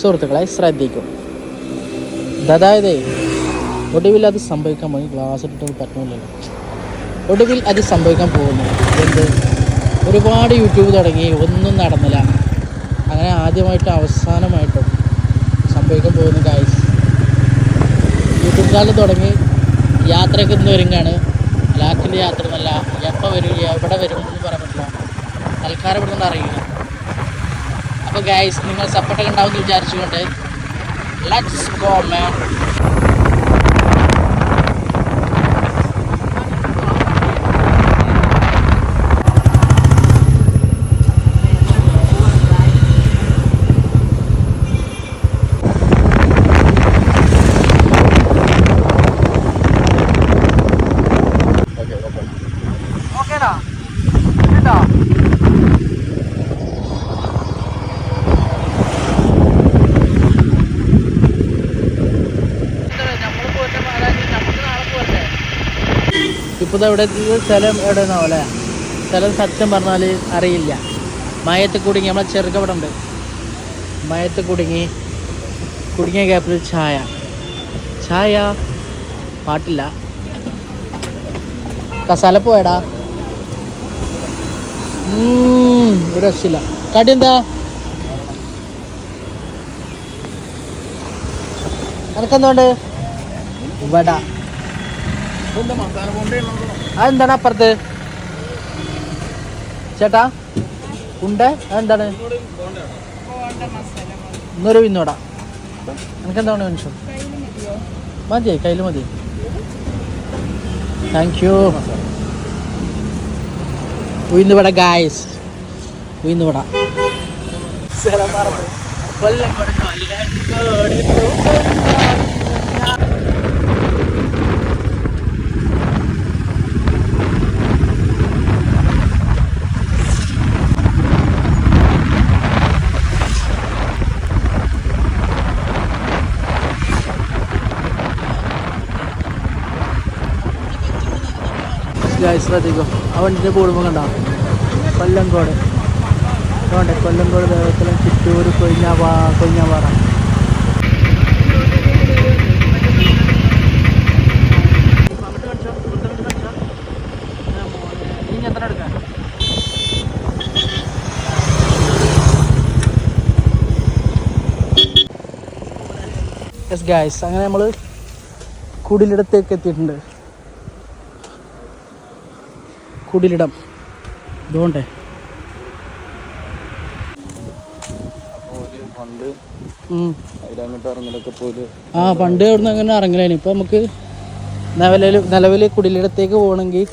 സുഹൃത്തുക്കളെ ശ്രദ്ധിക്കും. അതായത് ഒടുവിൽ അത് സംഭവിക്കാൻ പോയി ഗ്ലാസ് ഇട്ടിട്ട് പറ്റുന്നില്ലല്ലോ ഒടുവിൽ അത് സംഭവിക്കാൻ പോകുന്നു എന്ത്? ഒരുപാട് യൂട്യൂബ് തുടങ്ങി ഒന്നും നടന്നില്ല. അങ്ങനെ ആദ്യമായിട്ടും അവസാനമായിട്ടും സംഭവിക്കാൻ പോകുന്നു ഗായ്സ് യൂട്യൂബ് ചാനൽ തുടങ്ങി യാത്രയൊക്കെ ഇന്ന് ഒരുങ്ങാണ്. ലാക്കിന്റെ യാത്ര എന്നല്ല എപ്പോൾ വരും എവിടെ വരും എന്ന് പറയാൻ പറ്റില്ല. തൽക്കാലം ഇവിടെ നിന്ന് അറിയില്ല അപ്പോൾ ഗൈസ് നിങ്ങൾ സപ്പോർട്ടൊക്കെ ഉണ്ടാവുമെന്ന് വിചാരിച്ചുകൊണ്ട് ലെറ്റ്സ് ഗോ മാൻ ഇപ്പോൾ ഇവിടെ സ്ഥലം എവിടെയാണോ അല്ലേ? സ്ഥലം സത്യം പറഞ്ഞാൽ അറിയില്ല. മയത്ത് കുടുങ്ങി നമ്മളെ ചെറുക്കവിടെ ഉണ്ട് മയത്ത് കുടുങ്ങി കുടുങ്ങിയ ഗ്യാപ്പിൽ ചായ. ചായ? പാട്ടില്ല. കസാല പോയടാ. ഒരു രക്ഷയില്ല. കടി എന്താ? എനക്കെന്തുകൊണ്ട് വട. അതെന്താണ് അപ്പുറത്ത്? ചേട്ടാ ഉണ്ട്? അതെന്താണ്? ഇന്നൊരു വിന്നോട. എനിക്കെന്താണ് മനുഷ്യൻ മതി കയ്യിൽ മതി. താങ്ക് യു ഉഴുന്നുവട ഗായസ് ഉഴുന്നുവട. കൊല്ലം ഗായ്സ് ശ്രദ്ധിക്കും. ആ വണ്ടിന്റെ കൂടുമ്പോൾ കണ്ടോ? കൊല്ലങ്കോട് അതുകൊണ്ട് കൊല്ലംകോട് ദേവത്തിലും ചിറ്റൂർ കൊഴിഞ്ഞാപാ കൊഴിഞ്ഞാപാറ. യെസ് ഗായ്സ് അങ്ങനെ നമ്മൾ കുടിലിടത്തേക്ക് എത്തിയിട്ടുണ്ട്. കുടിലിടം. ഇതുകൊണ്ടേ. ആ പണ്ട് അവിടുന്ന് അങ്ങനെ ഇറങ്ങലായിരുന്നു ഇപ്പം നമുക്ക് നിലവിൽ നിലവിൽ കുടിലിടത്തേക്ക് പോകണമെങ്കിൽ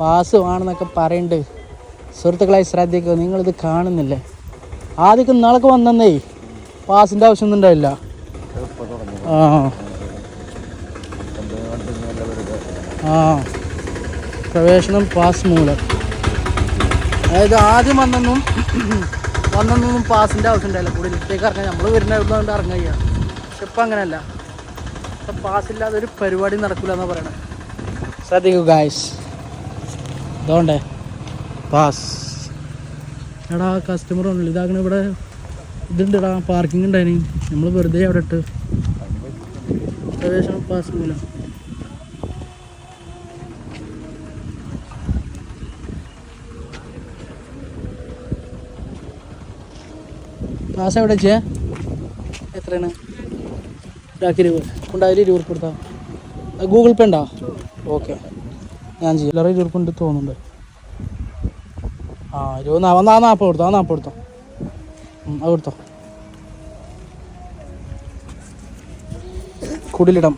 പാസ് വേണമെന്നൊക്കെ പറയുന്നുണ്ട് സുഹൃത്തുക്കളായി ശ്രദ്ധിക്കുക നിങ്ങളിത് കാണുന്നില്ലേ? ആദ്യമൊക്കെ ഇന്നാളൊക്കെ വന്നേ പാസിന്റെ ആവശ്യമൊന്നും തുടങ്ങി ആ. ആ. പ്രവേശനം പാസ് മൂലം. അതായത് ആദ്യം വന്നൊന്നും വന്നൊന്നും പാസിന്റെ ആവശ്യം ഉണ്ടായില്ല. കുടിയിലത്തേക്ക് ഇറങ്ങാൻ. നമ്മൾ വരുന്ന കൊണ്ട് ഇറങ്ങുക പക്ഷെ ഇപ്പം അങ്ങനെയല്ല. ഇപ്പം പാസ്സില്ലാതെ ഒരു പരിപാടി നടക്കില്ല എന്നാണ് പറയണത് ശ്രദ്ധിക്കൂ ഗായ്സ് അതുകൊണ്ടേ പാസ്. എടാ കസ്റ്റമർ ഉണ്ടല്ലോ ഇതാക്കണ ഇവിടെ ഇതുണ്ടെടാ പാർക്കിംഗ് ഉണ്ടായിന്. നമ്മൾ വെറുതെ അവിടെ ഇട്ട്. പ്രവേശനം പാസ് മൂലം. പാസ് എവിടെ വെച്ചാ? എത്രയാണ്? ഒരാൾക്ക് ഇരുപത്. കൊണ്ടായാലും ഇരുപത് കൊടുത്താൽ ഗൂഗിൾ പേ ഉണ്ടോ? ഓക്കെ ഞാൻ ചെയ്യും. എല്ലാവരും ഇരുപത് കൊണ്ട് തോന്നുന്നുണ്ട്. ആ ഇരുപത് നാ നാൽപ്പത് കൊടുത്തോ ആ നാൽപ്പത് കൊടുത്തോ. അത് കൊടുത്തോ. കുടിലിടം.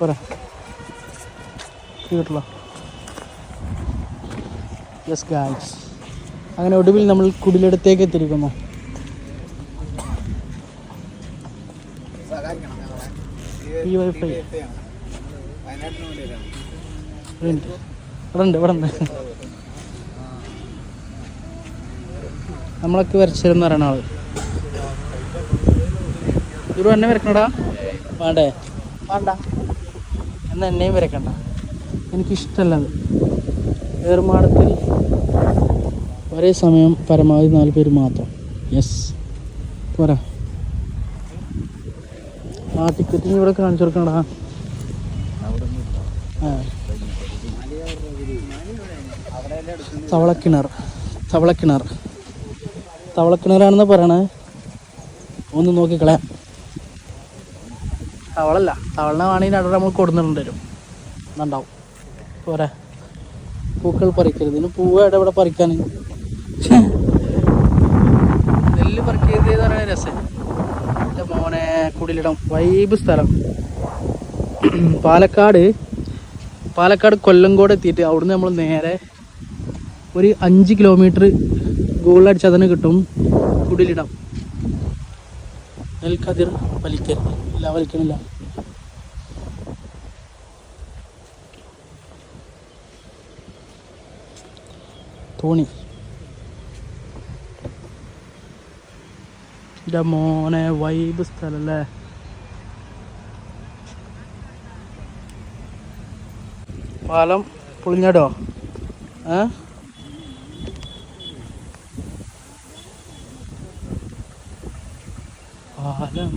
പോരാ. കിട്ടില്ല യെസ് ഗായ്സ് അങ്ങനെ ഒടുവിൽ നമ്മൾ കുടിലിടത്തേക്ക് എത്തിയിരിക്കുന്നു. ഈ വൈഫൈ ഇവിടെ ഉണ്ട് ഇവിടെ ഉണ്ട് ഇവിടെ നമ്മളൊക്കെ വരച്ചിരുന്ന പറയണ ആൾ. ഇവരും എന്നെ വരക്കണടാ? വേണ്ടേ? വേണ്ട. എന്നാ എന്നെയും വരക്കണ്ട. എനിക്കിഷ്ടമല്ല അത്. ഏറുമാടത്തിൽ ഒരേ സമയം പരമാവധി നാല് പേര് മാത്രം. യെസ് പോരാ. ആ ടിക്കറ്റ് ഇവിടെ കാണിച്ചു കൊടുക്കണടാ. തവളക്കിണർ. തവളക്കിണർ. തവളക്കിണറാണെന്ന് പറയണേ? ഒന്ന് നോക്കിക്കളയാം. തവളല്ല. തവളനെ വേണമെങ്കിൽ അവിടെ നമ്മൾ കൊടുന്നിട്ടുണ്ട് വരും. എന്നുണ്ടാവും പോരാ. പൂക്കൾ പറിക്കരുത്. ഇതിന് പൂവ് ഇവിടെ പറിക്കാൻ നെല്ല് പറിക്കരുത് എന്ന് പറയുന്ന രസം. എന്റെ മോനെ കുടിലിടം. വൈബ് സ്ഥലം. പാലക്കാട് പാലക്കാട് കൊല്ലങ്കോട് എത്തിയിട്ട് അവിടുന്ന് നമ്മൾ നേരെ ഒരു അഞ്ച് കിലോമീറ്റർ ഗൂഗിൾ അടിച്ചാൽ തന്നെ കിട്ടും കുടിലിടം. നെൽക്കതിർ വലിക്കരുത്. ഇല്ല വലിക്കണില്ല. തോണി എന്റെ മോനെ വൈബ് സ്ഥലല്ലേ? പാലം പൊളിഞ്ഞാടോ? ഏ? പാലം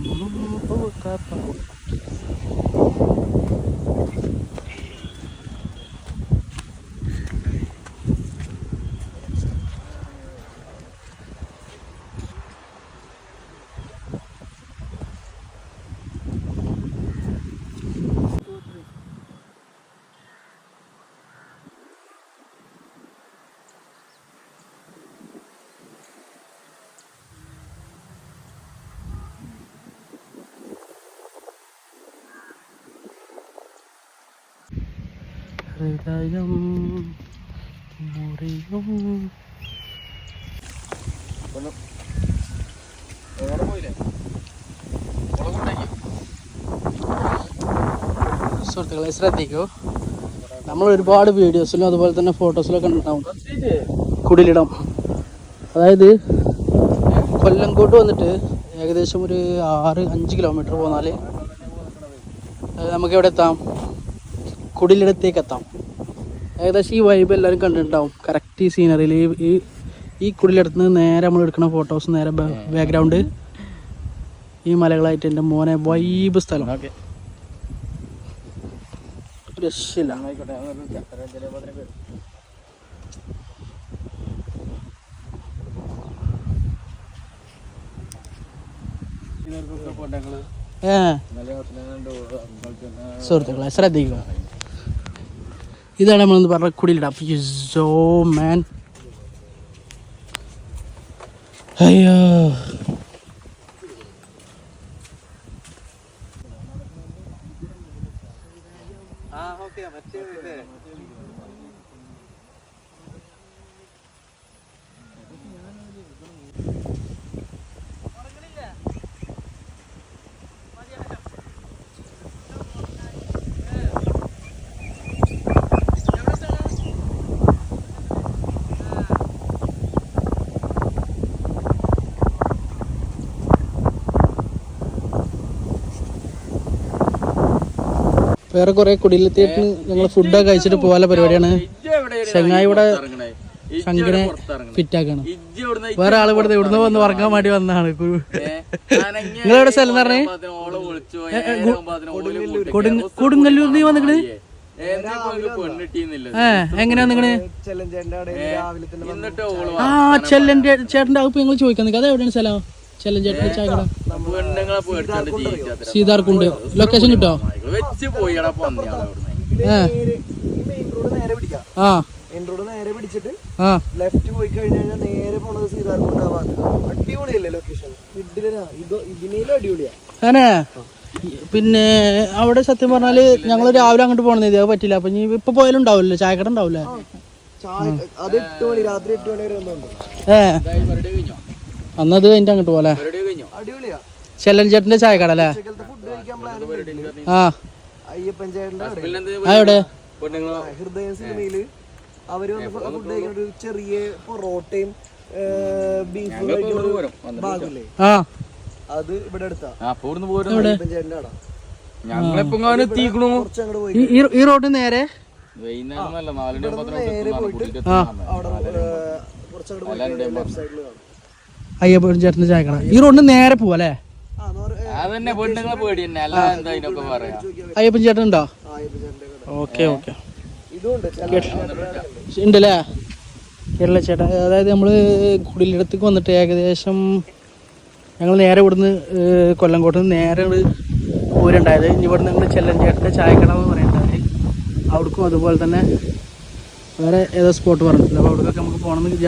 പൂക്കാത്ത ഹൃദയം മുറിയും. സുഹൃത്തുക്കളെ ശ്രദ്ധിക്കൂ. നമ്മൾ ഒരുപാട് വീഡിയോസിലും അതുപോലെ തന്നെ ഫോട്ടോസിലൊക്കെ കണ്ടിട്ടുണ്ടാവും കുടിലിടം. അതായത് കൊല്ലംകോട്ട് വന്നിട്ട് ഏകദേശം ഒരു ആറ് അഞ്ച് കിലോമീറ്റർ പോന്നാൽ നമുക്ക് എവിടെ എത്താം. കുടിലിടത്തേക്ക് എത്താം ഏകദേശം ഈ വൈബ് എല്ലാവരും കണ്ടിട്ടുണ്ടാവും. കറക്റ്റ് ഈ സീനറിയിൽ ഈ ഈ കുടിലിടത്ത് നിന്ന് നേരെ നമ്മൾ എടുക്കുന്ന ഫോട്ടോസ് നേരെ ബാക്ക്ഗ്രൗണ്ട് ഈ മലകളായിട്ട് എന്റെ മോനെ വൈബ് സ്ഥലം. രക്ഷയില്ല. ഏ. സുഹൃത്തുക്കളെ ശ്രദ്ധിക്കുക. ഇതാണ് നമ്മളൊന്ന് പറഞ്ഞ കുടിയിലിടാം യുസോ മാൻ അയ്യോ. വേറെ കുറെ കുടിലെത്തിയിട്ട് ഞങ്ങൾ ഫുഡൊക്കെ കഴിച്ചിട്ട് പോകാനുള്ള പരിപാടിയാണ്. ചെങ്ങായി ഇവിടെ ശങ്കിനെ ഫിറ്റാക്കാണ് വേറെ ആൾ ഇവിടെ ഇവിടുന്ന് വന്ന് ഉറങ്ങാൻ വേണ്ടി വന്നാണ്. നിങ്ങളെവിടെ സ്ഥലം എന്ന് പറഞ്ഞേ? കൊടുങ്ങല്ലൂർ നീ വന്നിട്ട് എങ്ങനെയാ നിങ്ങൾ ആ ചെല്ലന്റെ ചേട്ടന്റെ അകപ്പ് ഞങ്ങൾ ചോദിക്കാൻ നിൽക്കുക അത് എവിടെയാണ് സ്ഥലം? ചെല്ലൻ ചേട്ടൻ ചായക്കട സീതാർക്കുണ്ട് ലൊക്കേഷൻ കിട്ടോ? വെച്ച് പോയിടാ പന്നിയാളെ അവിടുന്ന്. ഏ. മെയിൻ റോഡ് നേരെ പിടിക്കാം. ആ. നേരെ പിടിച്ചിട്ട് ലെഫ്റ്റ് പോയി കഴിഞ്ഞു കഴിഞ്ഞാൽ നേരെ പോണത് അടിപൊളിയല്ലേ ലൊക്കേഷൻ ഇത് ഇതിനേലും അടിപൊളിയാ. പിന്നെ അവിടെ സത്യം പറഞ്ഞാൽ ഞങ്ങൾ രാവിലെ അങ്ങോട്ട് പോകണമെന്ന് അത് പറ്റില്ല. അപ്പൊ ഇനി ഇപ്പൊ പോയാലും ഉണ്ടാവില്ലേ ചായക്കട ഉണ്ടാവില്ലേ? ചായ അന്നത് കഴിഞ്ഞിട്ട് അങ്ങോട്ട് പോലെ കഴിഞ്ഞോ ചെല്ലൻ ചേട്ടന്റെ ചായക്കട അല്ലേ ആ അയ്യപ്പൻ ചേട്ടന്റെ അവിടെ ആ എവിടെ പെണ്ണുങ്ങളെ ഹൃദയ സിനിമയിൽ അവർ വന്ന് ഫുഡ് കഴിക്കുന്ന ഒരു ചെറിയ പൊറോട്ടയും ബീഫ് ഭാഗമില്ലേ അത് ഇവിടെ എടുത്താ. ഈ- റോഡ് നേരെ? പോയിട്ട് അവിടെ കുറച്ചങ്ങോട്ട് ലെഫ്റ്റ് സൈഡിൽ കാണും. അയ്യപ്പൻ ചേട്ടന്റെ ചായക്കട. ഈ റോഡിന് നേരെ പോവാ അല്ലേ? ആ എന്ന് പറഞ്ഞാൽ അതന്നെ പെണ്ണുങ്ങളെ പേടി തന്നെ. അല്ല എന്താ ഇതിനൊക്കെ പറയാ? അയ്യപ്പൻ ചേട്ടൻ ഉണ്ടോ ഓക്കെ ഓക്കെ. ഉണ്ടല്ലേ? കേരള ചേട്ടാ അതായത് നമ്മൾ കുടിലിടത്തേക്ക് വന്നിട്ട് ഏകദേശം ഞങ്ങൾ നേരെ ഇവിടുന്ന് കൊല്ലംകോട്ട് നിന്ന് നേരെ പോരുണ്ടായത് ഇനി ഇവിടുന്ന് ഞങ്ങൾ ചെല്ലഞ്ചേട്ടന്റെ ചായക്കട എന്ന് പറയുന്നത് അവിടേക്കും അതുപോലെ തന്നെ വേറെ ഏതോ സ്പോട്ട് പറഞ്ഞിട്ടുണ്ട് അപ്പോൾ അവിടേക്കൊക്കെ നമുക്ക് പോകണമെന്ന് വിചാരിച്ചു